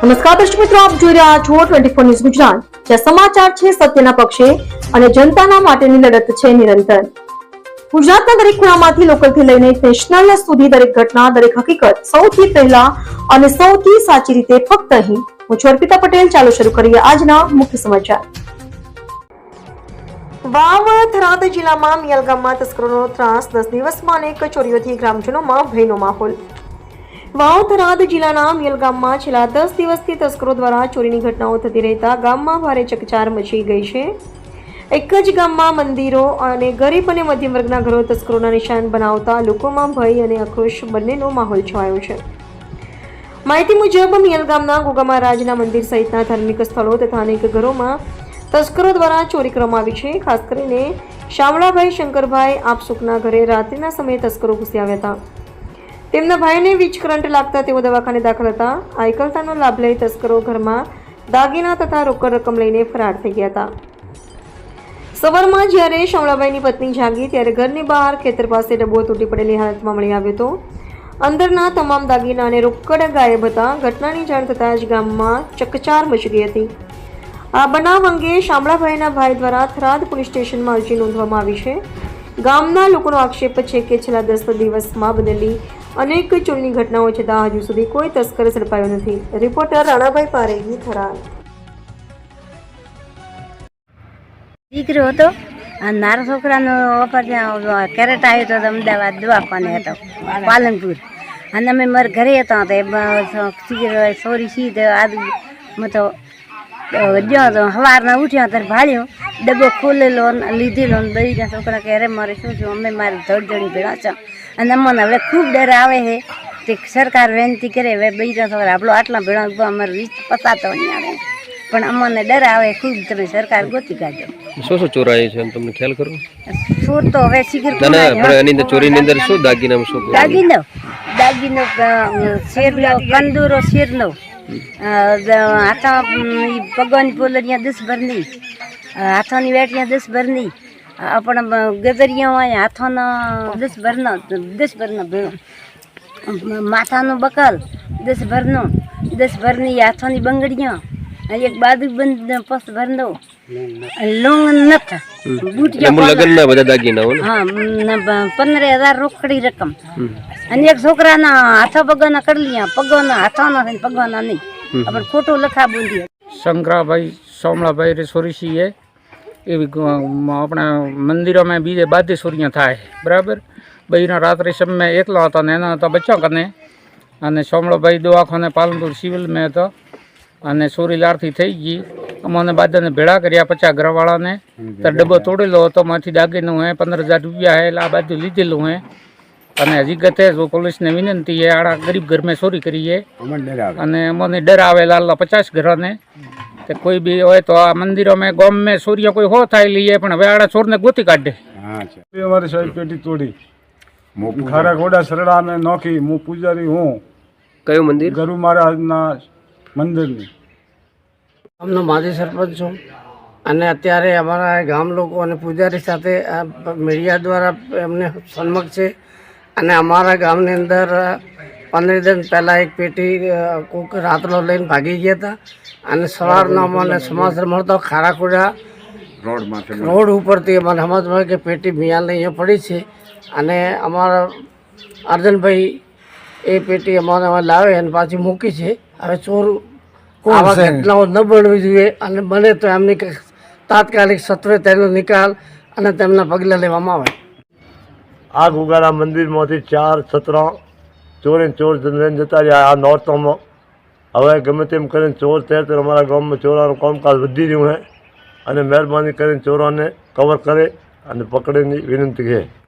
નમસ્કાર દર્શક મિત્રો, આપ જોઈ રહ્યા છો ટ્વેન્ટી ફોર ન્યૂઝ ગુજરાત. જ્યાં સમાચાર છે સત્યના પક્ષે અને જનતાના માટેની લડત છે નિરંતર. ગુજરાતના દરેક ખૂણામાંથી લોકલથી લઈને નેશનલ સુધી દરેક ઘટના, દરેક હકીકત સૌથી પહેલા અને સૌથી સાચી રીતે ફક્ત અહીં. હું છું અર્પિતા પટેલ, ચાલો શરૂ કરીએ આજના મુખ્ય સમાચાર. વાવ થરાદ જિલ્લામાં મિયાલ ગામમાં તસ્કરોનો ત્રાસ. દસ દિવસમાં અનેક ચોરીઓથી ગ્રામજનોમાં ભયનો માહોલ. વાવ થરાદ જિલ્લાના મિયલ ગામમાં છેલ્લા દસ દિવસથી તસ્કરો દ્વારા ચોરીની ઘટનાઓ થતી રહેતા ગામમાં ભારે ચકચાર મચી ગઈ છે. એક જ ગામમાં મંદિરો અને ગરીબ અને મધ્યમ વર્ગના ઘરો તસ્કરોના નિશાન બનાવતા લોકોમાં ભય અને આક્રોશ બંનેનો માહોલ છવાયો છે. માહિતી મુજબ મિયલ ગામના ગોગામા રાજના મંદિર સહિતના ધાર્મિક સ્થળો તથા અનેક ઘરોમાં તસ્કરો દ્વારા ચોરી કરવામાં આવી છે. ખાસ કરીને શામળાભાઈ શંકરભાઈ આપસુકના ઘરે રાત્રિના સમયે તસ્કરો ઘૂસી આવ્યા હતા. તેમના ભાઈને વીજ કરંટ લાગતા તેઓ દવાખાને દાખલ હતા. આ એકલતાનો લાભ લઈ તસ્કરો ઘરમાં દાગીના તથા રોકડ રકમ લઈને ફરાર થઈ ગયા હતા. સવારમાં જ્યારે શામળાભાઈની પત્ની જાગી, ત્યારે ઘરની બહાર ખેતર પાસે ડબ્બો તૂટી પડેલી હાલતમાં મળી આવ્યો હતો. અંદરના તમામ દાગીના અને રોકડ ગાયબ હતા. ઘટનાની જાણ થતાં જ ગામમાં ચકચાર મચી ગઈ હતી. આ બનાવ અંગે શામળાભાઈના ભાઈ દ્વારા થરાદ પોલીસ સ્ટેશનમાં અરજી નોંધવામાં આવી છે. ગામના લોકોનો આક્ષેપ છે કે છેલ્લા દસ દિવસમાં બનેલી અનેક ચોરીની ઘટનાઓ છતાં હજુ સુધી કોઈ તસ્કર ઝડપાયો નથી. રિપોર્ટર રાણાભાઈ પારેગી થરાદ. દીકરો હતો. અને મારા છોકરાનો ઓફર કેરેટ આવ્યો હતો અમદાવાદ દવાખાને હતો, પાલનપુર. અને અમે મારા ઘરે હતા તો સોરી સી આજ તો જ્યાં તો સવારના ઉઠ્યા ત્યારે ભાળ્યો. ડબ્બો ખોલેલો લીધેલો દઈ છોકરા કે, અરે, મારે શું છું અમે મારી ધડધડી ભેળા છે. અને અમને હવે ખૂબ ડર આવે છે તે સરકાર વિનંતી કરે હવે બીજા છોકરા આપણો આટલા ભેળા ઊભા અમારે રીત પતાતો નહીં આવે. પણ અમને ડર આવે ખૂબ તમે સરકાર ગોતી કાઢો. શું શું ચોરાયું છે તમને ખ્યાલ કરો? ચોર તો હવે શીખર એની અંદર ચોરીની અંદર શું દાગીના શું દાગીનો દાગીનો શેરનો કંદુરો શેરનો. હાથા પગવાની પોલરિયા દસ ભરની હાથાની વેટ વેટિયા દસ ભરની આપણા ગદરિયા હોય હાથોના દસ ભરનો દસ ભરનો ભેળો માથાનો બકલ દસ ભરનો દસ ભરની હાથોની બંગડીઓ એક બાજુ બંધ પસ ભરનો લોંગ નથ. બુટિયા એમાં લગ્નના બધા દાગીનાઓ ને? હા પંદર હજાર રોકડી રકમ. અને એક છોકરાના હાથો પગોના કડલિયા પગોના હાથોના પગોના નહીં. આપણે ખોટું લખા બોલીએ. શંકરાભાઈ સોમળાભાઈ રેસોરીસી એ એવી આપણા મંદિરોમાં બીજે બાધી સૂર્ય થાય બરાબર? બહેનો રાત્રે સમય એકલા હતો ને એના હતા બચ્ચા કને. અને સોમળાભાઈ દવાખાને પાલનપુર સિવિલમાં હતો. અને સોરી લારથી થઈ ગઈ. અમને બાદાને ભેળા કર્યા પચાસ ઘરવાળાને. તો ડબ્બો તોડેલો હતો માંથી દાગીનું હે પંદર હજાર રૂપિયા હે એટલે આ બાજુ લીધેલું હે. અને હકીકતે જો પોલીસને વિનંતી છે આડા ગરીબ ઘરમાં ચોરી કરીએ અને અમને ડર આવે લાલ પચાસ ઘરોને. તે કોઈ બી હોય તો આ મંદિરોમાં ગામમાં સૂર્ય કોઈ હો થાય લઈએ પણ હવે આડા ચોરને ગોતી કાઢે. અમારી સાહેબ પેટી તોડી. ખારા ઘોડા સરડા ને નોખી હું પૂજારી હું. કયું મંદિર? ગરુ મહારાજના મંદિરની. ગામનો માજી સરપંચ છું. અને અત્યારે અમારા ગામ લોકો અને પૂજારી સાથે આ મીડિયા દ્વારા એમને સન્મુખ છે. અને અમારા ગામની અંદર પંદર દિન પહેલાં એક પેટી કોક રાતનો લઈને ભાગી ગયા હતા. અને સવારના અમને સમાચાર મળતો ખારાખુડા રોડ ઉપરથી અમને સમજ મળે કે પેટી મિયાલને અહીંયા પડી છે. અને અમારા અર્જનભાઈ એ પેટી અમારે અમે લાવે અને પાછી મૂકી છે. હવે ચોર આવા ઘટનાઓ ન બનવી જોઈએ. અને બને તો એમની તાત્કાલિક સત્વે તેનો નિકાલ અને તેમના પગલાં લેવામાં આવે. આ ગુગારા મંદિરમાંથી ચાર છત્રા ચોરે ચોર લઈને જતા રહ્યા. આ નોરતોમાં હવે ગમે તેમ કરીને ચોર તેર તેર અમારા ગામમાં ચોરાનું કામકાજ વધી રહ્યું છે. અને મહેરબાની કરીને ચોરોને કવર કરે અને પકડેની વિનંતી છે.